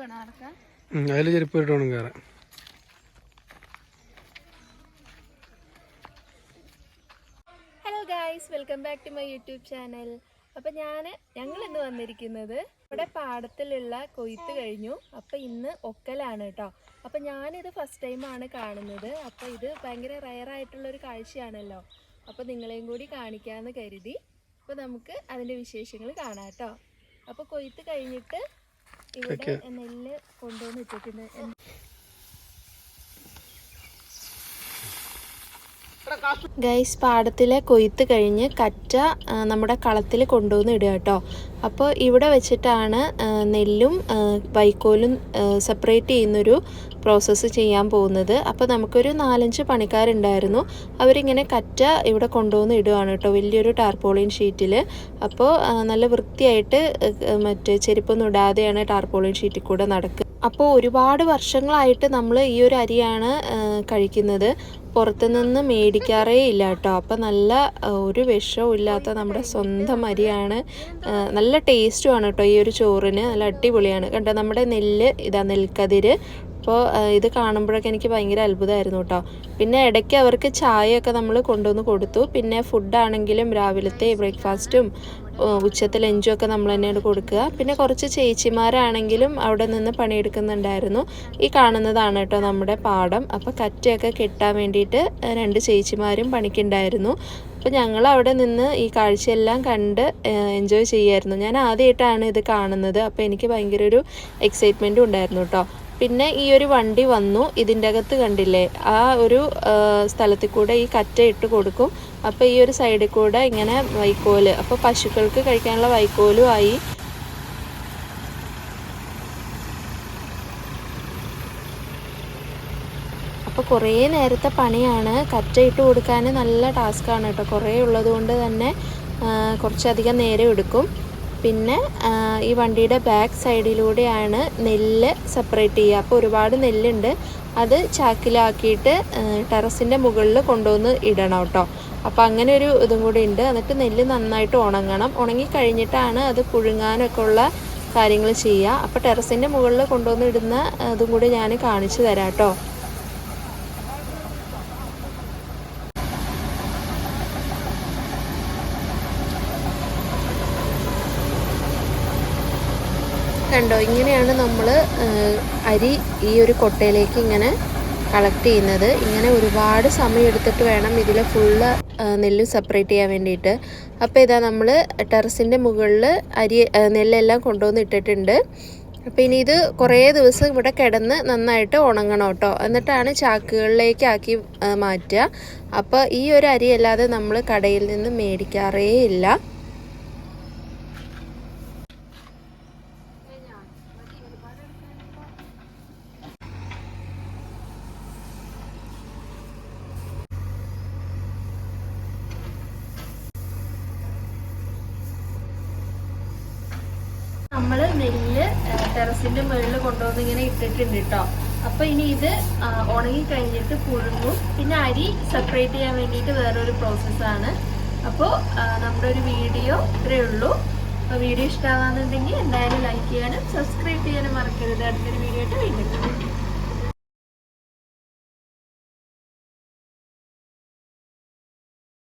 വേണം നടക്കാൻ അതിൽ ചെരുപ്പ് ഇട്ട് വേണം കയറാൻ. Hello guys welcome back to my YouTube channel അപ്പം ഞാൻ ഞങ്ങൾ ഇന്ന് വന്നിരിക്കുന്നത് ഇവിടെ പാടത്തിലുള്ള കൊയ്ത്ത് കഴിഞ്ഞു. അപ്പം ഇന്ന് ഒക്കലാണ് കേട്ടോ അപ്പം ഞാനിത് ഫസ്റ്റ് ടൈമാണ് കാണുന്നത്. അപ്പം ഇത് ഭയങ്കര റയർ ആയിട്ടുള്ള ഒരു കാഴ്ചയാണല്ലോ. അപ്പം നിങ്ങളെയും കൂടി കാണിക്കാമെന്ന് കരുതി. അപ്പോൾ നമുക്ക് അതിന്റെ വിശേഷങ്ങൾ കാണാം കേട്ടോ അപ്പോൾ കൊയ്ത്ത് കഴിഞ്ഞിട്ട് ഇവിടെ നെല്ല് കൊണ്ടുവന്ന് ഇട്ടിട്ടുണ്ട് ഗൈസ് പാടത്തിലെ കൊയ്ത്ത് കഴിഞ്ഞ് കറ്റ നമ്മുടെ കളത്തിൽ കൊണ്ടുവന്ന് ഇടുക കേട്ടോ. അപ്പോൾ ഇവിടെ വെച്ചിട്ടാണ് നെല്ലും വൈക്കോലും സെപ്പറേറ്റ് ചെയ്യുന്നൊരു പ്രോസസ്സ് ചെയ്യാൻ പോകുന്നത്. അപ്പോൾ നമുക്കൊരു നാലഞ്ച് പണിക്കാരുണ്ടായിരുന്നു. അവരിങ്ങനെ കറ്റ ഇവിടെ കൊണ്ടുവന്ന് ഇടുകയാണ് കേട്ടോ വലിയൊരു ടാർപോളിൻ ഷീറ്റിൽ അപ്പോൾ നല്ല വൃത്തിയായിട്ട് മറ്റേ ചെരുപ്പൊന്നും ഇടാതെയാണ് ടാർപോളിൻ ഷീറ്റിൽ കൂടെ നടക്കുക. അപ്പോൾ ഒരുപാട് വർഷങ്ങളായിട്ട് നമ്മൾ ഈ ഒരു അരിയാണ് കഴിക്കുന്നത്. പുറത്തുനിന്ന് മേടിക്കാറേ ഇല്ല കേട്ടോ. അപ്പം നല്ല ഒരു വിഷവും ഇല്ലാത്ത നമ്മുടെ സ്വന്തം അരിയാണ്. നല്ല ടേസ്റ്റുമാണ് കേട്ടോ ഈ ഒരു ചോറിന്. നല്ല അടിപൊളിയാണ്. കണ്ടോ നമ്മുടെ നെല്ല് ഇതാ നെൽക്കതിര് അപ്പോൾ ഇത് കാണുമ്പോഴൊക്കെ എനിക്ക് ഭയങ്കര അത്ഭുതമായിരുന്നു കേട്ടോ പിന്നെ ഇടയ്ക്ക് അവർക്ക് ചായയൊക്കെ നമ്മൾ കൊണ്ടുവന്ന് കൊടുത്തു. പിന്നെ ഫുഡാണെങ്കിലും രാവിലത്തെ ബ്രേക്ക്ഫാസ്റ്റും ഉച്ചത്തെ ലഞ്ചും ഒക്കെ നമ്മൾ തന്നെയാണ് കൊടുക്കുക. പിന്നെ കുറച്ച് ചേച്ചിമാരാണെങ്കിലും അവിടെ നിന്ന് പണിയെടുക്കുന്നുണ്ടായിരുന്നു. ഈ കാണുന്നതാണ് കേട്ടോ നമ്മുടെ പാടം. അപ്പോൾ കറ്റയൊക്കെ കെട്ടാൻ വേണ്ടിയിട്ട് രണ്ട് ചേച്ചിമാരും പണിക്കുണ്ടായിരുന്നു. അപ്പോൾ ഞങ്ങൾ അവിടെ നിന്ന് ഈ കാഴ്ചയെല്ലാം കണ്ട് എൻജോയ് ചെയ്യായിരുന്നു. ഞാൻ ആദ്യമായിട്ടാണ് ഇത് കാണുന്നത്. അപ്പോൾ എനിക്ക് ഭയങ്കര ഒരു എക്സൈറ്റ്മെന്റും ഉണ്ടായിരുന്നു കേട്ടോ പിന്നെ ഈ ഒരു വണ്ടി വന്നു ഇതിന്റെ അകത്ത് കണ്ടില്ലേ? ആ ഒരു സ്ഥലത്തിൽ കൂടെ ഈ കറ്റ ഇട്ട് കൊടുക്കും. അപ്പോൾ ഈ ഒരു സൈഡിൽ കൂടെ ഇങ്ങനെ വൈക്കോൽ അപ്പോൾ പശുക്കൾക്ക് കഴിക്കാനുള്ള വൈക്കോലും ആയി. അപ്പോൾ കുറേ നേരത്തെ പണിയാണ്. കറ്റ ഇട്ട് കൊടുക്കാൻ നല്ല ടാസ്ക്കാണ് കേട്ടോ. കുറേ ഉള്ളത് കൊണ്ട് തന്നെ കുറച്ചധികം നേരം എടുക്കും. പിന്നെ ഈ വണ്ടിയുടെ ബാക്ക് സൈഡിലൂടെയാണ് നെല്ല് സെപ്പറേറ്റ് ചെയ്യുക. അപ്പോൾ ഒരുപാട് നെല്ലുണ്ട്. അത് ചാക്കിലാക്കിയിട്ട് ടെറസിന്റെ മുകളിൽ കൊണ്ടുവന്ന് ഇടണം കേട്ടോ. അപ്പോൾ അങ്ങനെ ഒരു ഇതും കൂടി ഉണ്ട്. എന്നിട്ട് നെല്ല് നന്നായിട്ട് ഉണങ്ങണം. ഉണങ്ങി കഴിഞ്ഞിട്ടാണ് അത് പുഴുങ്ങാനൊക്കെ ഉള്ള കാര്യങ്ങൾ ചെയ്യുക. അപ്പോൾ ടെറസിന്റെ മുകളിൽ കൊണ്ടുവന്ന് ഇടുന്ന ഇതും കൂടി ഞാൻ കാണിച്ചു തരാം കേട്ടോ. കണ്ടോ? ഇങ്ങനെയാണ് നമ്മൾ അരി ഈ ഒരു കൊട്ടയിലേക്ക് ഇങ്ങനെ കളക്ട് ചെയ്യുന്നത്. ഇങ്ങനെ ഒരുപാട് സമയം എടുത്തിട്ട് വേണം ഇതിൽ ഫുള്ള് നെല്ല് സെപ്പറേറ്റ് ചെയ്യാൻ വേണ്ടിയിട്ട്. അപ്പോൾ ഇതാ നമ്മൾ ടെറസിന്റെ മുകളിൽ അരി നെല്ലെല്ലാം കൊണ്ടുവന്ന് ഇട്ടിട്ടുണ്ട്. അപ്പോൾ ഇനി ഇത് കുറേ ദിവസം ഇവിടെ കിടന്ന് നന്നായിട്ട് ഉണങ്ങണം കേട്ടോ. എന്നിട്ടാണ് ചാക്കുകളിലേക്ക് ആക്കി മാറ്റുക. അപ്പോൾ ഈ ഒരു അരി അല്ലാതെ നമ്മൾ കടയിൽ നിന്ന് മേടിക്കാറേ ഇല്ല. നമ്മൾ നെല്ല് ടെറസിന്റെ മുകളിൽ കൊണ്ടുവന്ന് ഇങ്ങനെ ഇട്ടിട്ടുണ്ട് കേട്ടോ അപ്പൊ ഇനി ഇത് ഉണങ്ങി കഴിഞ്ഞിട്ട് പുഴുങ്ങും. പിന്നെ അരി സെപ്പറേറ്റ് ചെയ്യാൻ വേണ്ടിയിട്ട് വേറൊരു പ്രോസസ്സാണ് അപ്പോൾ നമ്മുടെ ഒരു വീഡിയോ ഇത്രയേ ഉള്ളൂ. അപ്പോൾ വീഡിയോ ഇഷ്ടമാകുന്നുണ്ടെങ്കിൽ എന്തായാലും ലൈക്ക് ചെയ്യാനും സബ്സ്ക്രൈബ് ചെയ്യാനും മറക്കരുത്. അടുത്തൊരു വീഡിയോ ആയിട്ട് വീണ്ടും